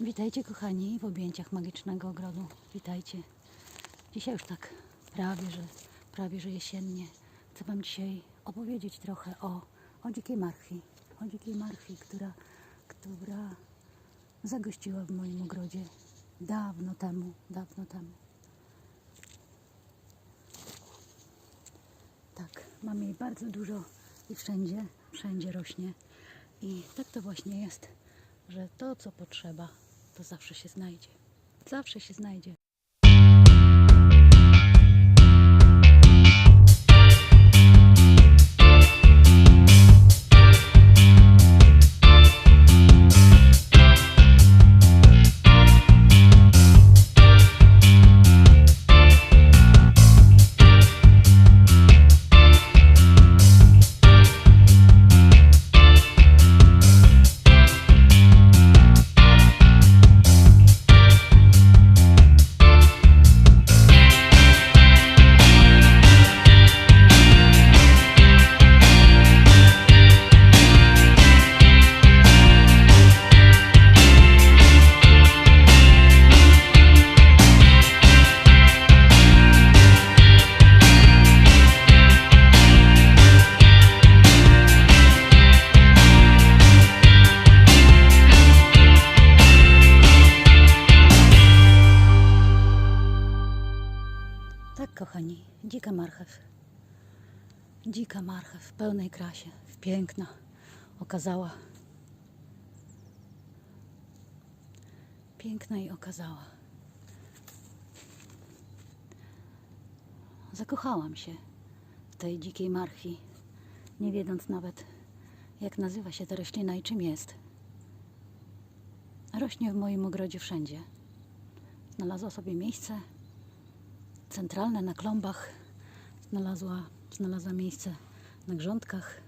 Witajcie kochani w objęciach magicznego ogrodu. Witajcie. Dzisiaj już tak prawie, że prawie, że jesiennie. Chcę Wam dzisiaj opowiedzieć trochę o, o dzikiej marchwi. O dzikiej marchwi, która, która zagościła w moim ogrodzie dawno temu, dawno temu. Tak, mamy jej bardzo dużo i wszędzie, wszędzie rośnie. I tak to właśnie jest, że to, co potrzeba, to zawsze się znajdzie. Zawsze się znajdzie. Dzika marchew. Dzika marchew w pełnej krasie, piękna, okazała. Piękna i okazała. Zakochałam się w tej dzikiej marchwi, nie wiedząc nawet, jak nazywa się ta roślina i czym jest. Rośnie w moim ogrodzie wszędzie. Znalazła sobie miejsce centralne na klombach, znalazła, znalazła miejsce na grządkach.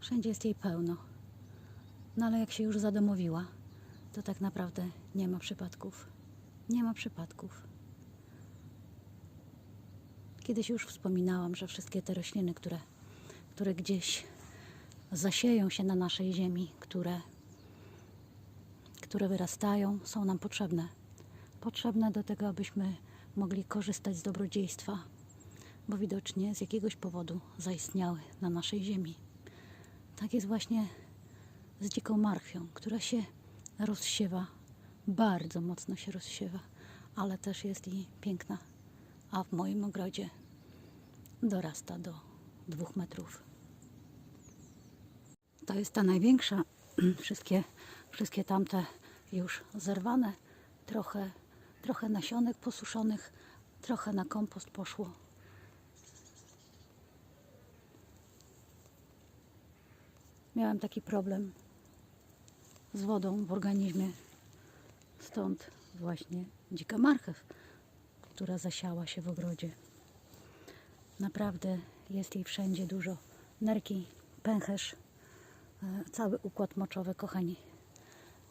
Wszędzie jest jej pełno. No ale jak się już zadomowiła, to tak naprawdę nie ma przypadków. Nie ma przypadków. Kiedyś już wspominałam, że wszystkie te rośliny, które, które gdzieś zasieją się na naszej ziemi, które, które wyrastają, są nam potrzebne. Potrzebne do tego, abyśmy mogli korzystać z dobrodziejstwa, bo widocznie z jakiegoś powodu zaistniały na naszej ziemi. Tak jest właśnie z dziką marchwią, która się rozsiewa, bardzo mocno się rozsiewa, ale też jest i piękna, a w moim ogrodzie dorasta do dwóch metrów. To jest ta największa. Wszystkie, wszystkie tamte już zerwane. Trochę, trochę nasionek posuszonych, trochę na kompost poszło. Miałem taki problem z wodą w organizmie. Stąd właśnie dzika marchew, która zasiała się w ogrodzie. Naprawdę jest jej wszędzie dużo. Nerki, pęcherz, e, cały układ moczowy, kochani.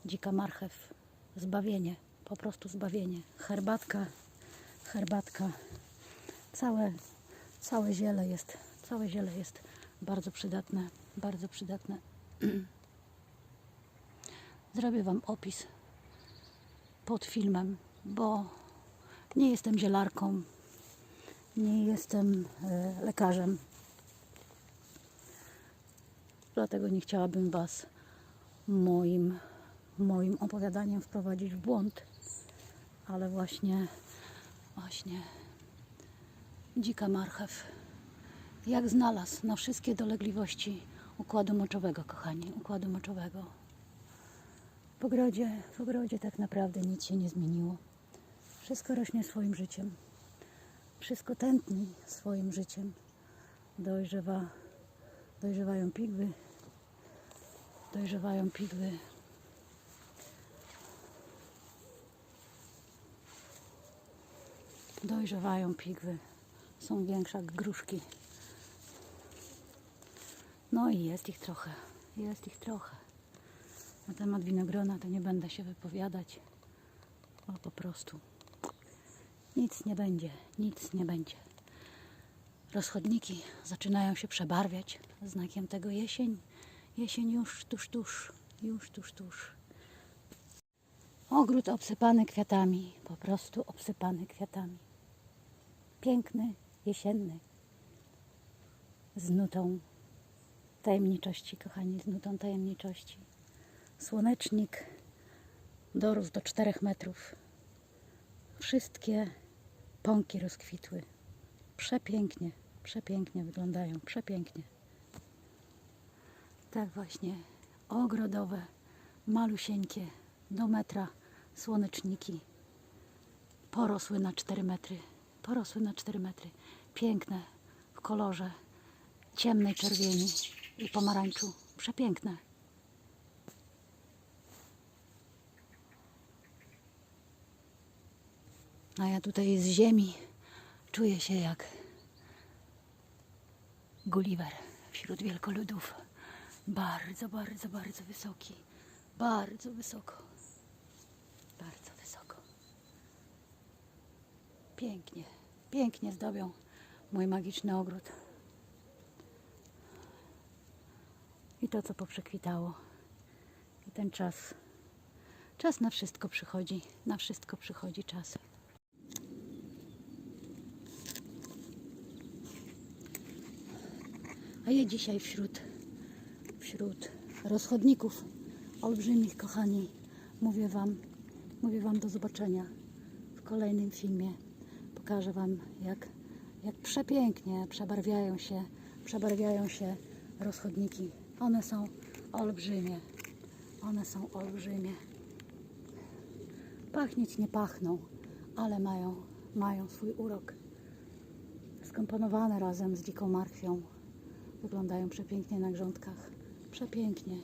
Dzika marchew, zbawienie, po prostu zbawienie. Herbatka, herbatka, całe, całe ziele jest, całe ziele jest bardzo przydatne, bardzo przydatne. Zrobię Wam opis pod filmem, bo nie jestem zielarką, nie jestem e, lekarzem. Dlatego nie chciałabym Was moim, moim opowiadaniem wprowadzić w błąd. Ale właśnie, właśnie dzika marchew. Jak znalazł na wszystkie dolegliwości układu moczowego, kochani, układu moczowego. W ogrodzie, w ogrodzie tak naprawdę nic się nie zmieniło. Wszystko rośnie swoim życiem. Wszystko tętni swoim życiem. Dojrzewa, dojrzewają pigwy. Dojrzewają pigwy. Dojrzewają pigwy. Są większe jak gruszki. No i jest ich trochę. Jest ich trochę. Na temat winogrona to nie będę się wypowiadać. O po prostu. Nic nie będzie, nic nie będzie. Rozchodniki zaczynają się przebarwiać znakiem tego jesień. Jesień już tuż, tuż, już tuż, tuż. Ogród obsypany kwiatami, po prostu obsypany kwiatami. Piękny, jesienny. Z nutą tajemniczości, kochani, z nutą tajemniczości. Słonecznik dorósł do 4 metrów. Wszystkie pąki rozkwitły. Przepięknie, przepięknie wyglądają, przepięknie. Tak właśnie, ogrodowe, malusieńkie, do metra słoneczniki porosły na 4 metry. Porosły na 4 metry. Piękne w kolorze ciemnej czerwieni i pomarańczu. Przepiękne. A ja tutaj z ziemi czuję się jak Gulliver wśród wielkoludów. Bardzo, bardzo, bardzo wysoki. Bardzo wysoko. Bardzo wysoko. Pięknie, pięknie zdobią mój magiczny ogród. I to, co poprzekwitało. I ten czas. Czas na wszystko przychodzi. Na wszystko przychodzi czas. A ja dzisiaj wśród, wśród rozchodników olbrzymich, kochani, mówię Wam, mówię Wam do zobaczenia w kolejnym filmie. Pokażę Wam, jak, jak przepięknie przebarwiają się, przebarwiają się rozchodniki. One są olbrzymie. One są olbrzymie. Pachnieć nie pachną, ale mają, mają swój urok. Skomponowane razem z dziką marchwią. Wyglądają przepięknie na grządkach. Przepięknie.